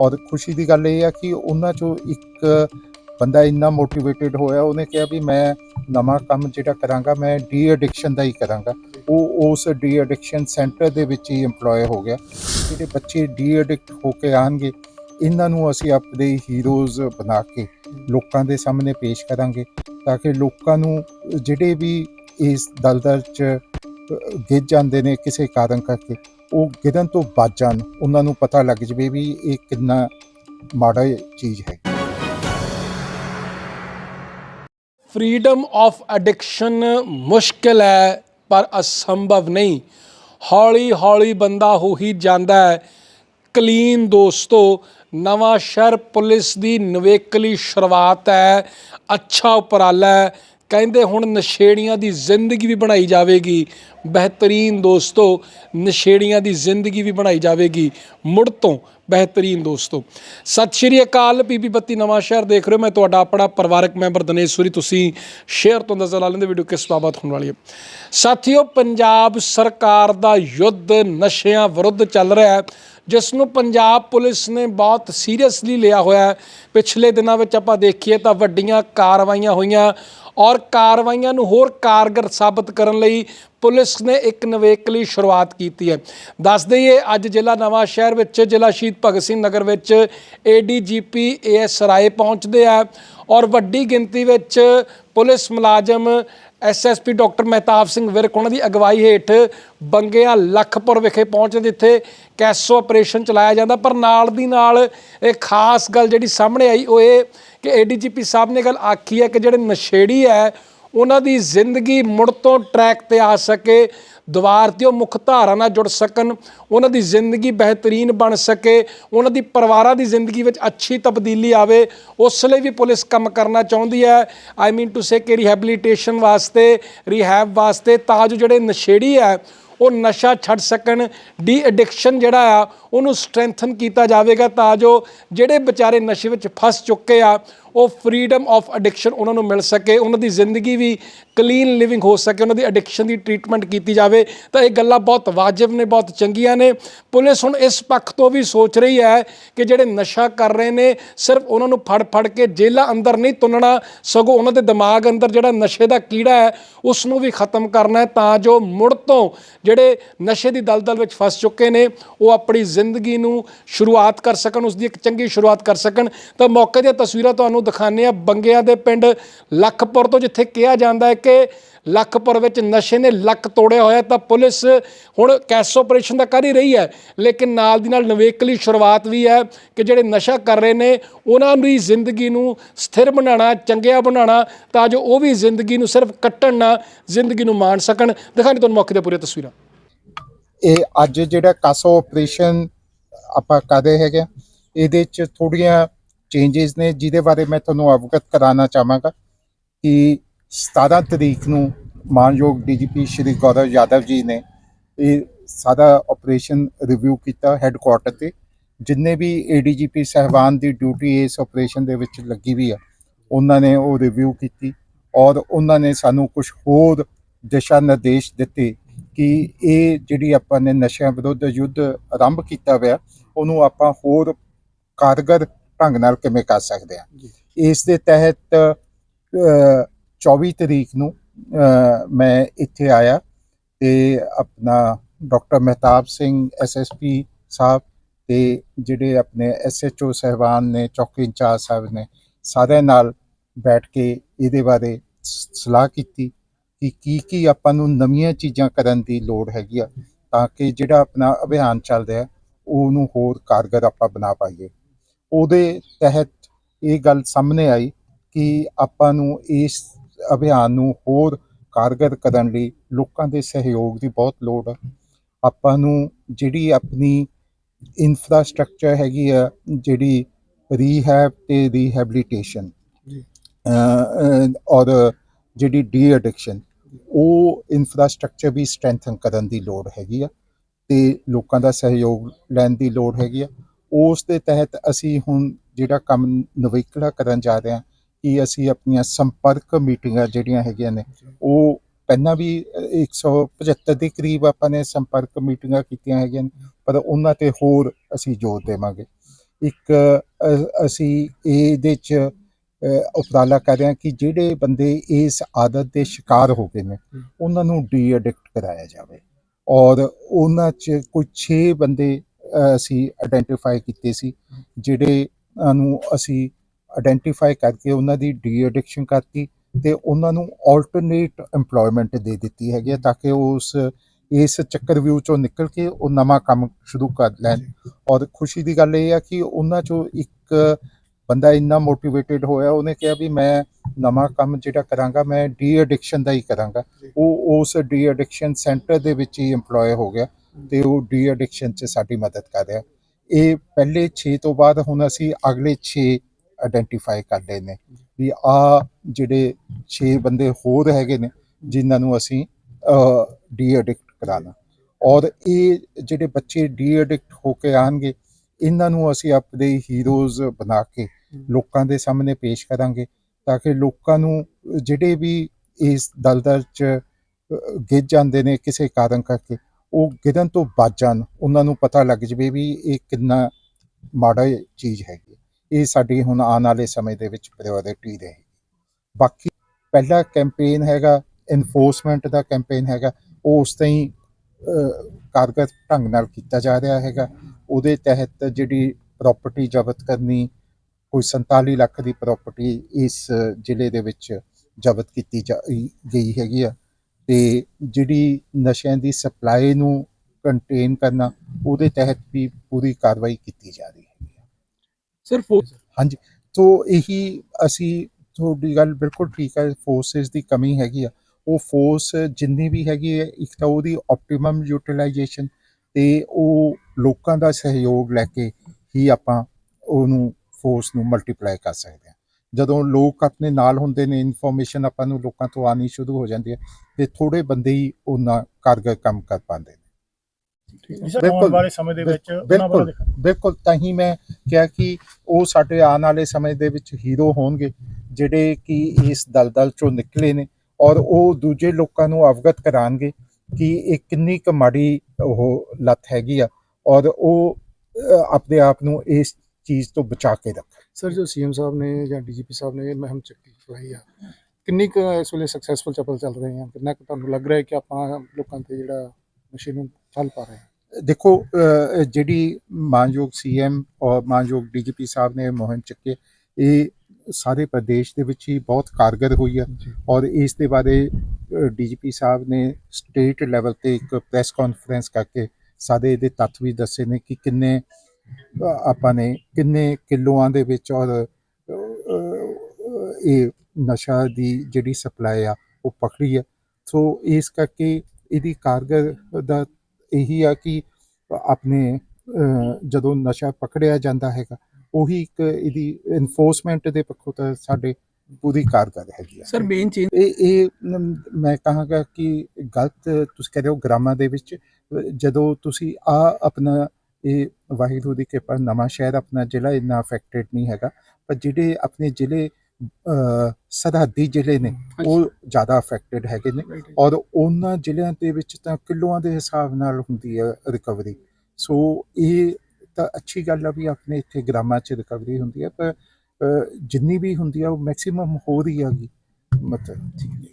ਔਰ ਖੁਸ਼ੀ ਦੀ ਗੱਲ ਇਹ ਆ ਕਿ ਉਹਨਾਂ ਚੋਂ ਇੱਕ ਬੰਦਾ ਇੰਨਾ ਮੋਟੀਵੇਟਿਡ ਹੋਇਆ ਉਹਨੇ ਕਿਹਾ ਵੀ ਮੈਂ ਨਵਾਂ ਕੰਮ ਜਿਹੜਾ ਕਰਾਂਗਾ ਮੈਂ ਡੀ ਐਡਿਕਸ਼ਨ ਦਾ ਹੀ ਕਰਾਂਗਾ। ਉਹ ਉਸ ਡੀ ਐਡਿਕਸ਼ਨ ਸੈਂਟਰ ਦੇ ਵਿੱਚ ਹੀ EMPLOY ਹੋ ਗਿਆ। ਜਿਹੜੇ ਬੱਚੇ ਡੀ ਐਡਿਕਟ ਹੋ ਕੇ ਆਣਗੇ ਇਹਨਾਂ ਨੂੰ ਅਸੀਂ ਆਪਣੇ ਹੀਰੋਜ਼ ਬਣਾ ਕੇ ਲੋਕਾਂ ਦੇ ਸਾਹਮਣੇ ਪੇਸ਼ ਕਰਾਂਗੇ ਤਾਂ ਕਿ ਲੋਕਾਂ ਨੂੰ ਜਿਹੜੇ ਵੀ ਇਸ ਦਲਦਲ 'ਚ ਅ, ਗਿੱਜ ਜਾਂਦੇ ਨੇ ਕਿਸੇ ਕਾਰਨ ਕਰਕੇ ਉਹ ਗਿਰਨ ਤੋਂ ਬਚ ਜਾਣ, ਉਹਨਾਂ ਨੂੰ ਪਤਾ ਲੱਗ ਜਵੇ ਵੀ ਇਹ ਕਿੰਨਾ ਮਾੜਾ ਚੀਜ਼ ਹੈ। ਫਰੀडम ਆਫ ਐਡਿਕਸ਼ਨ ਮੁਸ਼ਕਿਲ ਹੈ, ਪਰ ਅਸੰਭਵ ਨਹੀਂ। ਹੌਲੀ ਹੌਲੀ ਬੰਦਾ ਹੋ ਹੀ ਜਾਂਦਾ ਹੈ। ਕਲੀਨ ਦੋਸਤੋ ਨਵਾਂ ਸ਼ਹਿਰ ਪੁਲਿਸ ਦੀ ਨਵੇਕਲੀ ਸ਼ੁਰੂਆਤ ਹੈ। ਅੱਛਾ ਉਪਰਾਲਾ ਹੈ। ਕਹਿੰਦੇ ਹੁਣ ਨਸ਼ੇੜੀਆਂ ਦੀ ਜ਼ਿੰਦਗੀ ਵੀ ਬਣਾਈ ਜਾਵੇਗੀ। ਬਿਹਤਰੀਨ ਦੋਸਤੋ, ਨਸ਼ੇੜੀਆਂ ਦੀ ਜ਼ਿੰਦਗੀ ਵੀ ਬਣਾਈ ਜਾਵੇਗੀ। ਮੁੜ ਤੋਂ ਬਿਹਤਰੀਨ ਦੋਸਤੋ। ਸਤਿ ਸ਼੍ਰੀ ਅਕਾਲ ਪੀਪੀ ਬੱਤੀ ਨਵਾਂ ਸ਼ਹਿਰ ਦੇਖ ਰਹੇ ਹੋ। ਮੈਂ ਤੁਹਾਡਾ ਆਪਣਾ ਪਰਿਵਾਰਕ ਮੈਂਬਰ ਦਿਨੇਸ਼ ਸੂਰੀ। ਤੁਸੀਂ ਸ਼ੇਅਰ ਤੋਂ ਨਜ਼ਰ ਲਾ ਲੈਂਦੇ, ਵੀਡੀਓ ਕਿਸ ਬਾਬਤ ਹੋਣ ਵਾਲੀ ਹੈ। ਸਾਥੀਓ, ਪੰਜਾਬ ਸਰਕਾਰ ਦਾ ਯੁੱਧ ਨਸ਼ਿਆਂ ਵਿਰੁੱਧ ਚੱਲ ਰਿਹਾ ਹੈ, ਜਿਸ ਨੂੰ ਪੰਜਾਬ ਪੁਲਿਸ ਨੇ ਬਹੁਤ ਸੀਰੀਅਸਲੀ ਲਿਆ ਹੋਇਆ ਹੈ। ਪਿਛਲੇ ਦਿਨਾਂ ਵਿੱਚ ਆਪਾਂ ਦੇਖੀਏ ਤਾਂ ਵੱਡੀਆਂ ਕਾਰਵਾਈਆਂ ਹੋਈਆਂ। ਔਰ ਕਾਰਵਾਈਆਂ ਨੂੰ ਹੋਰ ਕਾਰਗਰ ਸਾਬਤ ਕਰਨ ਲਈ ਪੁਲਿਸ ਨੇ ਇੱਕ ਨਵੇਕਲੀ ਸ਼ੁਰੂਆਤ ਕੀਤੀ ਹੈ। ਦੱਸ ਦਈਏ, ਅੱਜ ਜ਼ਿਲ੍ਹਾ ਨਵਾਂ ਸ਼ਹਿਰ ਵਿੱਚ ਜ਼ਿਲ੍ਹਾ ਸ਼ਹੀਦ ਭਗਤ ਸਿੰਘ ਨਗਰ ਵਿੱਚ ਏਡੀਜੀਪੀ ਏਐਸ ਰਾਏ ਪਹੁੰਚਦੇ ਆ ਔਰ ਵੱਡੀ ਗਿਣਤੀ ਵਿੱਚ ਪੁਲਿਸ ਮੁਲਾਜ਼ਮ ਐਸਐਸਪੀ ਡਾਕਟਰ ਮਹਿਤਾਬ ਸਿੰਘ ਵਿਰਕ ਉਹਨਾਂ ਦੀ ਅਗਵਾਈ ਹੇਠ ਬੰਗਿਆ ਲਖਪੁਰ ਵਿਖੇ ਪਹੁੰਚੇ, ਜਿੱਥੇ ਕੈਸੋ ਆਪਰੇਸ਼ਨ ਚਲਾਇਆ ਜਾਂਦਾ। ਪਰ ਨਾਲ ਦੀ ਨਾਲ ਇਹ ਖਾਸ ਗੱਲ ਜਿਹੜੀ ਸਾਹਮਣੇ ਆਈ, ਉਹ ਇਹ ਕਿ ਏਡੀਜੀਪੀ ਸਾਹਿਬ ਨੇ ਗੱਲ ਆਖੀ ਹੈ ਕਿ ਜਿਹੜੇ ਨਸ਼ੇੜੀ ਹੈ ਉਹਨਾਂ ਦੀ ਜ਼ਿੰਦਗੀ ਮੁੜ ਤੋਂ ਟਰੈਕ ਤੇ ਆ ਸਕੇ ਦੁਬਾਰ ਤੇ ਉਹ ਮੁੱਖ ਧਾਰਾ ਨਾਲ ਜੁੜ ਸਕਣ, ਉਹਨਾਂ ਦੀ ਜ਼ਿੰਦਗੀ ਬਿਹਤਰੀਨ ਬਣ ਸਕੇ, ਉਹਨਾਂ ਦੀ ਪਰਿਵਾਰਾਂ ਦੀ ਜ਼ਿੰਦਗੀ ਵਿੱਚ ਅੱਛੀ ਤਬਦੀਲੀ ਆਵੇ, ਉਸ ਲਈ ਵੀ ਪੁਲਿਸ ਕੰਮ ਕਰਨਾ ਚਾਹੁੰਦੀ ਹੈ। ਆਈ ਮੀਨ ਟੂ ਸੇ ਕਿ ਰਿਹੈਬਿਲਿਟੇਸ਼ਨ ਵਾਸਤੇ ਰਿਹੈਬ ਵਾਸਤੇ ਤਾਂ ਜੋ ਜਿਹੜੇ ਨਸ਼ੇੜੀ ਹੈ, ਉਹ ਨਸ਼ਾ ਛੱਡ ਸਕਣ ਡੀ ਐਡਿਕਸ਼ਨ ਜਿਹੜਾ ਆ, ਉਹਨੂੰ ਸਟਰੈਂਥਨ ਕੀਤਾ ਜਾਵੇਗਾ ਤਾਂ ਜੋ ਜਿਹੜੇ ਵਿਚਾਰੇ ਨਸ਼ੇ ਵਿੱਚ ਫਸ ਚੁੱਕੇ ਆ ਉਹ ਫਰੀडम ਆਫ ਐਡਿਕਸ਼ਨ ਉਹਨਾਂ ਨੂੰ ਮਿਲ ਸਕੇ, ਉਹਨਾਂ ਦੀ ਜ਼ਿੰਦਗੀ ਵੀ ਕਲੀਨ ਲਿਵਿੰਗ ਹੋ ਸਕੇ, ਉਹਨਾਂ ਦੀ ਐਡਿਕਸ਼ਨ ਦੀ ਟ੍ਰੀਟਮੈਂਟ ਕੀਤੀ ਜਾਵੇ, ਤਾਂ ਇਹ ਗੱਲਾਂ ਬਹੁਤ ਵਾਜਬ ਨੇ, ਬਹੁਤ ਚੰਗੀਆਂ ਨੇ। ਪੁਲਿਸ ਹੁਣ ਇਸ ਪੱਖ ਤੋਂ ਵੀ ਸੋਚ ਰਹੀ ਹੈ ਕਿ ਜਿਹੜੇ ਨਸ਼ਾ ਕਰ ਰਹੇ ਨੇ, ਸਿਰਫ ਉਹਨਾਂ ਨੂੰ ਫੜ ਫੜ ਕੇ ਜੇਲ੍ਹਾਂ ਅੰਦਰ ਨਹੀਂ ਤੁੰਨਣਾ, ਸਗੋਂ ਉਹਨਾਂ ਦੇ ਦਿਮਾਗ ਅੰਦਰ ਜਿਹੜਾ ਨਸ਼ੇ ਦਾ ਕੀੜਾ ਹੈ, ਉਸ ਨੂੰ ਵੀ ਖਤਮ ਕਰਨਾ ਹੈ, ਤਾਂ ਜੋ ਮੁੜ ਤੋਂ ਜਿਹੜੇ ਨਸ਼ੇ ਦੀ ਦਲਦਲ ਵਿੱਚ ਫਸ ਚੁੱਕੇ ਨੇ, ਉਹ ਆਪਣੀ ਜ਼ਿੰਦਗੀ ਨੂੰ ਸ਼ੁਰੂਆਤ ਕਰ ਸਕਣ, ਉਸ ਦੀ ਇੱਕ ਚੰਗੀ ਸ਼ੁਰੂਆਤ ਕਰ ਸਕਣ। ਤਾਂ ਮੌਕੇ ਦੀਆਂ ਤਸਵੀਰਾਂ ਤੁਹਾਨੂੰ ਦਿਖਾਉਂਦੇ ਆ ਬੰਗਿਆਂ ਦੇ ਪਿੰਡ ਲੱਖਪੁਰ ਤੋਂ ਜਿੱਥੇ ਕਿਹਾ ਜਾਂਦਾ ਹੈ ਕਿ ਲੱਖਪੁਰ ਵਿੱਚ ਨਸ਼ੇ ਨੇ ਲੱਕ ਤੋੜਿਆ ਹੋਇਆ ਤਾਂ ਪੁਲਿਸ ਹੁਣ ਕੈਸ ਆਪਰੇਸ਼ਨ ਦਾ ਕਰ ਹੀ ਰਹੀ ਹੈ ਲੇਕਿਨ ਨਾਲ ਦੀ ਨਾਲ ਨਵੇਕਲੀ ਸ਼ੁਰੂਆਤ ਵੀ ਹੈ ਕਿ ਜਿਹੜੇ ਨਸ਼ਾ ਕਰ ਰਹੇ ਨੇ ਉਹਨਾਂ ਦੀ ਜ਼ਿੰਦਗੀ ਨੂੰ ਸਥਿਰ ਬਣਾਉਣਾ ਚੰਗਿਆ ਬਣਾਉਣਾ ਤਾਂ ਜੋ ਉਹ ਵੀ ਜ਼ਿੰਦਗੀ ਨੂੰ ਸਿਰਫ ਕੱਟਣ ਨਾ ਜ਼ਿੰਦਗੀ ਨੂੰ ਮਾਣ ਸਕਣ। ਦਿਖਾਣੀ ਤੁਹਾਨੂੰ ਮੌਕੇ ਤੇ ਪੂਰੀਆਂ ਤਸਵੀਰਾਂ। ਇਹ ਅੱਜ ਜਿਹੜਾ ਕਾਸੋ ਆਪਰੇਸ਼ਨ ਆਪਾਂ ਕਰ ਰਹੇ ਹੈਗੇ ਆ, ਇਹਦੇ ਚ ਥੋੜੀਆਂ ਚੇਂਜਸ ਨੇ, ਜਿਹਦੇ ਬਾਰੇ ਮੈਂ ਤੁਹਾਨੂੰ ਅਵਗਤ ਕਰਾਉਣਾ ਚਾਹਾਂਗਾ ਕਿ 17 ਤਰੀਕ ਨੂੰ ਮਾਨਯੋਗ ਡੀਜੀਪੀ ਸ਼੍ਰੀ ਗੌਰਵ ਯਾਦਵ ਜੀ ਨੇ ਇਹ ਸਾਰਾ ਆਪਰੇਸ਼ਨ ਰਿਵਿਊ ਕੀਤਾ ਹੈੱਡਕੁਆਰਟਰ ਤੇ। ਜਿੰਨੇ ਵੀ ਏਡੀਜੀਪੀ ਸਹਿਬਾਨ ਦੀ ਡਿਊਟੀ ਇਸ ਆਪਰੇਸ਼ਨ ਦੇ ਵਿੱਚ ਲੱਗੀ ਵੀ ਆ, ਉਹਨਾਂ ਨੇ ਉਹ ਰਿਵਿਊ ਕੀਤੀ ਔਰ ਉਹਨਾਂ ਨੇ ਸਾਨੂੰ ਕੁਝ ਹੋਰ ਦਿਸ਼ਾ ਨਿਰਦੇਸ਼ ਦਿੱਤੇ ਕਿ ਇਹ ਜਿਹੜੀ ਆਪਾਂ ਨੇ ਨਸ਼ਿਆਂ ਵਿਰੁੱਧ ਯੁੱਧ ਆਰੰਭ ਕੀਤਾ ਹੋਇਆ, ਉਹਨੂੰ ਆਪਾਂ ਹੋਰ ਕਾਰਗਰ ਢੰਗ ਨਾਲ ਕਿਵੇਂ ਕਰ ਸਕਦੇ ਹਾਂ। ਇਸ ਦੇ ਤਹਿਤ ਅ, 24 ਤਰੀਕ ਨੂੰ ਮੈਂ ਇੱਥੇ ਆਇਆ ਤੇ ਆਪਣਾ ਡਾਕਟਰ ਮਹਿਤਾਬ ਸਿੰਘ ਐਸਐਸਪੀ ਸਾਹਿਬ ਤੇ ਜਿਹੜੇ ਆਪਣੇ ਐਸਐਚਓ ਸਹਿਬਾਨ ਨੇ ਚੌਕੀ ਇੰਚਾਰਜ ਸਾਹਿਬ ਨੇ ਸਾਰਿਆਂ ਨਾਲ ਬੈਠ ਕੇ ਇਹਦੇ ਬਾਰੇ ਸਲਾਹ ਕੀਤੀ ਕਿ ਕੀ ਕੀ ਆਪਾਂ ਨੂੰ ਨਵੀਆਂ ਚੀਜ਼ਾਂ ਕਰਨ ਦੀ ਲੋੜ ਹੈਗੀ ਆ ਤਾਂ ਕਿ ਜਿਹੜਾ ਆਪਣਾ ਅਭਿਆਨ ਚੱਲ ਰਿਹਾ ਉਹਨੂੰ ਹੋਰ ਕਾਰਗਰ ਆਪਾਂ ਬਣਾ ਪਾਈਏ। ਉਹਦੇ ਤਹਿਤ ਇਹ ਗੱਲ ਸਾਹਮਣੇ ਆਈ ਕਿ ਆਪਾਂ ਨੂੰ ਇਸ ਅਭਿਆਨ ਨੂੰ ਹੋਰ ਕਾਰਗਰ ਕਰਨ ਲਈ ਲੋਕਾਂ ਦੇ ਸਹਿਯੋਗ ਦੀ ਬਹੁਤ ਲੋੜ ਆ ਆਪਾਂ ਨੂੰ ਜਿਹੜੀ ਆਪਣੀ ਇਨਫਰਾਸਟ੍ਰਕਚਰ ਹੈਗੀ ਆ ਜਿਹੜੀ ਰੀਹੈਬ ਤੇ ਰੀਹੈਬਿਲਿਟੇਸ਼ਨ ਜੀ। ਔਰ ਜਿਹੜੀ ਡੀ ਐਡਿਕਸ਼ਨ ਉਹ ਇਨਫਰਾਸਟ੍ਰਕਚਰ ਵੀ ਸਟਰੈਂਥਨ ਕਰਨ ਦੀ ਲੋੜ ਹੈਗੀ ਆ ਤੇ ਲੋਕਾਂ ਦਾ ਸਹਿਯੋਗ ਲੈਣ ਦੀ ਲੋੜ ਹੈਗੀ ਆ ਉਸ ਦੇ ਤਹਿਤ ਅਸੀਂ ਹੁਣ ਜਿਹੜਾ ਕੰਮ ਨਵੇਕਲਾ ਕਰਨ ਜਾ ਰਹੇ ਹਾਂ ਕਿ ਅਸੀਂ ਆਪਣੀਆਂ ਸੰਪਰਕ ਮੀਟਿੰਗਾਂ ਜਿਹੜੀਆਂ ਹੈਗੀਆਂ ਨੇ ਉਹ ਪਹਿਲਾਂ ਵੀ ਅ, 175 ਦੇ ਕਰੀਬ ਆਪਾਂ ਨੇ ਸੰਪਰਕ ਮੀਟਿੰਗਾਂ ਕੀਤੀਆਂ ਹੈਗੀਆਂ ਪਰ ਉਹਨਾਂ ਤੇ ਹੋਰ ਅਸੀਂ ਜ਼ੋਰ ਦੇਵਾਂਗੇ। ਇੱਕ ਅਸੀਂ ਇਹਦੇ ਚ ਉਪਰਾਲਾ ਕਰ ਰਹੇ ਹਾਂ ਕਿ ਜਿਹੜੇ ਬੰਦੇ ਇਸ ਆਦਤ ਦੇ ਸ਼ਿਕਾਰ ਹੋ ਗਏ ਨੇ ਉਹਨਾਂ ਨੂੰ ਡੀ ਐਡਿਕਟ ਕਰਾਇਆ ਜਾਵੇ। ਔਰ ਉਹਨਾਂ ਚ ਕੋਈ 6 ਬੰਦੇ ਅਸੀਂ ਆਇਡੈਂਟੀਫਾਈ ਕੀਤੇ ਸੀ ਜਿਹੜੇ ਨੂੰ ਅਸੀਂ ਆਇਡੈਂਟੀਫਾਈ ਕਰਕੇ ਉਹਨਾਂ ਦੀ ਡੀ ਐਡਿਕਸ਼ਨ ਕਰਤੀ ਤੇ ਉਹਨਾਂ ਨੂੰ ਆਲਟਰਨੇਟ EMPLOYMENT ਦੇ ਦਿੱਤੀ ਹੈਗੀ ਤਾਂ ਕਿ ਉਹ ਉਸ ਇਸ ਚੱਕਰ ਵਿਊ ਚੋਂ ਨਿਕਲ ਕੇ ਉਹ ਨਵਾਂ ਕੰਮ ਸ਼ੁਰੂ ਕਰ ਲੈਣ। ਔਰ ਖੁਸ਼ੀ ਦੀ ਗੱਲ ਇਹ ਆ ਕਿ ਉਹਨਾਂ ਚੋਂ ਇੱਕ ਬੰਦਾ ਇੰਨਾ ਮੋਟੀਵੇਟਿਡ ਹੋਇਆ ਉਹਨੇ ਕਿਹਾ ਵੀ ਮੈਂ ਨਵਾਂ ਕੰਮ ਜਿਹੜਾ ਕਰਾਂਗਾ ਮੈਂ ਡੀ ਐਡਿਕਸ਼ਨ ਦਾ ਹੀ ਕਰਾਂਗਾ। ਉਹ ਉਸ ਡੀ ਐਡਿਕਸ਼ਨ ਸੈਂਟਰ ਦੇ ਵਿੱਚ ਹੀ EMPLOY ਹੋ ਗਿਆ। ਤੇ ਉਹ ਡੀ ਐਡਿਕਸ਼ਨ 'ਚ ਸਾਡੀ ਮਦਦ ਕਰ ਰਿਹਾ। ਇਹ ਪਹਿਲੇ 6 ਤੋਂ ਬਾਅਦ ਹੁਣ ਅਸੀਂ ਅਗਲੇ 6 ਆਇਡੈਂਟੀਫਾਈ ਕਰ ਲਏ ਨੇ ਵੀ ਆ ਜਿਹੜੇ 6 ਬੰਦੇ ਹੋਰ ਹੈਗੇ ਨੇ ਜਿਨ੍ਹਾਂ ਨੂੰ ਅਸੀਂ ਡੀ ਐਡਿਕਟ ਕਰਾਣਾ ਔਰ ਇਹ ਜਿਹੜੇ ਬੱਚੇ ਡੀ ਐਡਿਕਟ ਹੋ ਕੇ ਆਣਗੇ ਇਹਨਾਂ ਨੂੰ ਅਸੀਂ ਆਪਣੇ ਹੀਰੋਜ਼ ਬਣਾ ਕੇ ਲੋਕਾਂ ਦੇ ਸਾਹਮਣੇ ਪੇਸ਼ ਕਰਾਂਗੇ ਤਾਂ ਕਿ ਲੋਕਾਂ ਨੂੰ ਜਿਹੜੇ ਵੀ ਇਸ ਦਲਦਲ ਚ ਅ, ਗਿੱਜ ਜਾਂਦੇ ਨੇ ਕਿਸੇ ਕਾਰਨ ਕਰਕੇ ਉਹ ਗਿਰਨ ਤੋਂ ਬਚ ਜਾਣ, ਉਹਨਾਂ ਨੂੰ ਪਤਾ ਲੱਗ ਜਵੇ ਵੀ ਇਹ ਕਿੰਨਾ ਮਾੜਾ ਚੀਜ਼ ਹੈਗੀ ਇਹ ਸਾਡੀ ਹੁਣ ਆਉਣ ਵਾਲੇ ਸਮੇਂ ਦੇ ਵਿੱਚ ਪ੍ਰਾਇੋਰਟੀ ਰਹੇਗੀ। ਬਾਕੀ ਪਹਿਲਾ ਕੈਂਪੇਨ ਹੈਗਾ ਇਨਫੋਰਸਮੈਂਟ ਦਾ ਕੈਂਪੇਨ ਹੈਗਾ, ਉਹ ਉਸ ਤਰ੍ਹਾਂ ਹੀ ਕਾਰਗਰ ਢੰਗ ਨਾਲ ਕੀਤਾ ਜਾ ਰਿਹਾ ਹੈਗਾ। ਉਹਦੇ ਤਹਿਤ ਜਿਹੜੀ ਪ੍ਰਾਪਰਟੀ ਜ਼ਬਤ ਕਰਨੀ, ਕੋਈ 47 ਲੱਖ ਦੀ ਪ੍ਰਾਪਰਟੀ ਇਸ ਜ਼ਿਲ੍ਹੇ ਦੇ ਵਿੱਚ ਜ਼ਬਤ ਕੀਤੀ ਜਾ- ਗਈ ਹੈਗੀ ਆ। ਤੇ ਜਿਹੜੀ ਨਸ਼ਿਆਂ ਦੀ ਸਪਲਾਈ ਨੂੰ ਕੰਟੇਨ ਕਰਨਾ ਉਹਦੇ ਤਹਿਤ ਵੀ ਪੂਰੀ ਕਾਰਵਾਈ ਕੀਤੀ ਜਾ ਰਹੀ ਹੈ। ਸਿਰਫ ਹਾਂਜੀ। ਸੋ ਇਹੀ ਅਸੀਂ ਤੁਹਾਡੀ ਗੱਲ ਬਿਲਕੁਲ ਠੀਕ ਹੈ ਫੋਰਸਸ ਦੀ ਕਮੀ ਹੈਗੀ ਆ। ਉਹ ਫੋਰਸ ਜਿੰਨੀ ਵੀ ਹੈਗੀ ਹੈ ਇੱਕ ਤਾਂ ਉਹਦੀ ਆਪਟੀਮਮ ਯੂਟਿਲਾਈਜੇਸ਼ਨ ਤੇ ਉਹ ਲੋਕਾਂ ਦਾ ਸਹਿਯੋਗ ਲੈ ਕੇ ਹੀ ਆਪਾਂ ਉਹਨੂੰ ਫੋਰਸ ਨੂੰ ਮਲਟੀਪਲਾਈ ਕਰ ਸਕਦੇ ਹਾਂ। ਜਦੋਂ ਲੋਕ ਆਪਣੇ ਨਾਲ ਹੁੰਦੇ ਨੇ ਇਨਫੋਰਮੇਸ਼ਨ ਆਪਾਂ ਨੂੰ ਲੋਕਾਂ ਤੋਂ ਆਣੀ ਸ਼ੁਰੂ ਹੋ ਜਾਂਦੀ ਹੈ ਤੇ ਥੋੜੇ ਬੰਦੇ ਹੀ ਉਹਨਾਂ ਕਾਰਗਰ ਕੰਮ ਕਰ ਪਾਉਂਦੇ ਨੇ। ਬਿਲਕੁਲ, ਵਾਲੇ ਸਮੇਂ ਦੇ ਵਿੱਚ ਬਿਲਕੁਲ। ਬਿਲਕੁਲ। ਤਾਂ ਹੀ ਮੈਂ ਕਿਹਾ ਕਿ ਉਹ ਸਾਡੇ ਆਉਣ ਵਾਲੇ ਸਮੇਂ ਦੇ ਵਿੱਚ ਹੀਰੋ ਹੋਣਗੇ ਜਿਹੜੇ ਕਿ ਇਸ ਦਲਦਲ ਚੋਂ ਨਿਕਲੇ ਨੇ ਔਰ ਉਹ ਦੂਜੇ ਲੋਕਾਂ ਨੂੰ ਅਵਗਤ ਕਰਾਣਗੇ ਕਿ ਇਹ ਕਿੰਨੀ ਕੁ ਮਾੜੀ ਉਹ ਲੱਤ ਹੈਗੀ ਆ ਔਰ ਉਹ ਆਪਣੇ ਆਪ ਨੂੰ ਇਸ ਚੀਜ਼ ਤੋਂ ਬਚਾ ਕੇ ਰੱਖ। ਸਰ ਜੋ ਸੀਐਮ ਸਾਹਿਬ ਨੇ ਜਾਂ ਡੀਜੀਪੀ ਸਾਹਿਬ ਨੇ ਇਹ ਮੁਹਿੰਮ ਚੱਕੀ ਚਲਾਈ ਆ ਕਿੰਨੀ ਕੁ ਇਸ ਵੇਲੇ ਸਕਸੈਸਫੁਲ ਚੱਪਲ ਚੱਲ ਰਹੇ ਆ? ਕਿੰਨਾ ਕੁ ਤੁਹਾਨੂੰ ਲੱਗ ਰਿਹਾ ਹੈ ਕਿ ਆਪਾਂ ਲੋਕਾਂ ਤੇ ਜਿਹੜਾ ਨਸ਼ੇ ਨੂੰ ਚੱਲ ਪਾ ਰਹੇ ਹਾਂ ਦੇਖੋ ਜਿਹੜੀ ਮਾਨਯੋਗ ਸੀਐਮ ਔਰ ਮਾਨਯੋਗ ਡੀਜੀਪੀ ਸਾਹਿਬ ਨੇ ਮੁਹਿੰਮ ਚੱਕੇ ਇਹ ਸਾਰੇ ਪ੍ਰਦੇਸ਼ ਦੇ ਵਿੱਚ ਹੀ ਬਹੁਤ ਕਾਰਗਰ ਹੋਈ ਆ ਔਰ ਇਸ ਦੇ ਬਾਰੇ ਡੀਜੀਪੀ ਸਾਹਿਬ ਨੇ ਸਟੇਟ ਲੈਵਲ ਤੇ ਇੱਕ ਪ੍ਰੈਸ ਕਾਨਫਰੰਸ ਕਰਕੇ ਸਾਰੇ ਇਹਦੇ ਤੱਥ ਵੀ ਦੱਸੇ ਨੇ ਕਿ ਕਿੰਨੇ ਆਪਾਂ ਨੇ ਕਿੰਨੇ ਕਿਲੋਆਂ ਦੇ ਵਿੱਚ ਔਰ ਇਹ ਨਸ਼ਾ ਦੀ ਜਿਹੜੀ ਸਪਲਾਈ ਆ ਉਹ ਪਕੜੀ ਆ। ਸੋ ਇਸ ਕਰਕੇ ਇਹਦੀ ਕਾਰਗਰ ਦਾ ਇਹੀ ਆ ਕਿ ਆਪਣੇ ਜਦੋਂ ਨਸ਼ਾ ਪਕੜਿਆ ਜਾਂਦਾ ਹੈਗਾ ਉਹੀ ਇੱਕ ਇਹਦੀ ਇਨਫੋਰਸਮੈਂਟ ਦੇ ਪੱਖੋਂ ਤਾਂ ਸਾਡੇ ਪੂਰੀ ਕਾਰਗਰ ਹੈਗੀ ਆ। ਸਰ ਮੇਨ ਚੇਂਜ ਇਹ ਇਹ ਮੈਂ ਕਹਾਂਗਾ ਕਿ ਗਲਤ ਤੁਸੀਂ ਕਹਿ ਰਹੇ ਹੋ ਗ੍ਰਾਮਾਂ ਦੇ ਵਿੱਚ ਜਦੋਂ ਤੁਸੀਂ ਆ ਆਪਣਾ ਇਹ ਵਾਹਿਗੁਰੂ ਦੀ ਕਿਰਪਾ ਨਵਾਂ ਸ਼ਹਿਰ ਆਪਣਾ ਜ਼ਿਲ੍ਹਾ ਇੰਨਾ ਅਫੈਕਟਡ ਨਹੀਂ ਹੈਗਾ ਪਰ ਜਿਹੜੇ ਆਪਣੇ ਜ਼ਿਲ੍ਹੇ ਸਰਹੱਦੀ ਜ਼ਿਲ੍ਹੇ ਨੇ ਉਹ ਜ਼ਿਆਦਾ ਅਫੈਕਟਡ ਹੈਗੇ ਨੇ ਔਰ ਉਹਨਾਂ ਜ਼ਿਲ੍ਹਿਆਂ ਦੇ ਵਿੱਚ ਤਾਂ ਕਿਲੋਆਂ ਦੇ ਹਿਸਾਬ ਨਾਲ ਹੁੰਦੀ ਹੈ ਰਿਕਵਰੀ ਸੋ ਇਹ ਤਾਂ ਅੱਛੀ ਗੱਲ ਆ ਵੀ ਆਪਣੇ ਇੱਥੇ ਗ੍ਰਾਮਾਂ 'ਚ ਰਿਕਵਰੀ ਹੁੰਦੀ ਹੈ ਪਰ ਜਿੰਨੀ ਵੀ ਹੁੰਦੀ ਆ ਉਹ ਮੈਕਸਿਮਮ ਹੋ ਰਹੀ ਹੈਗੀ। ਮਤਲਬ ਠੀਕ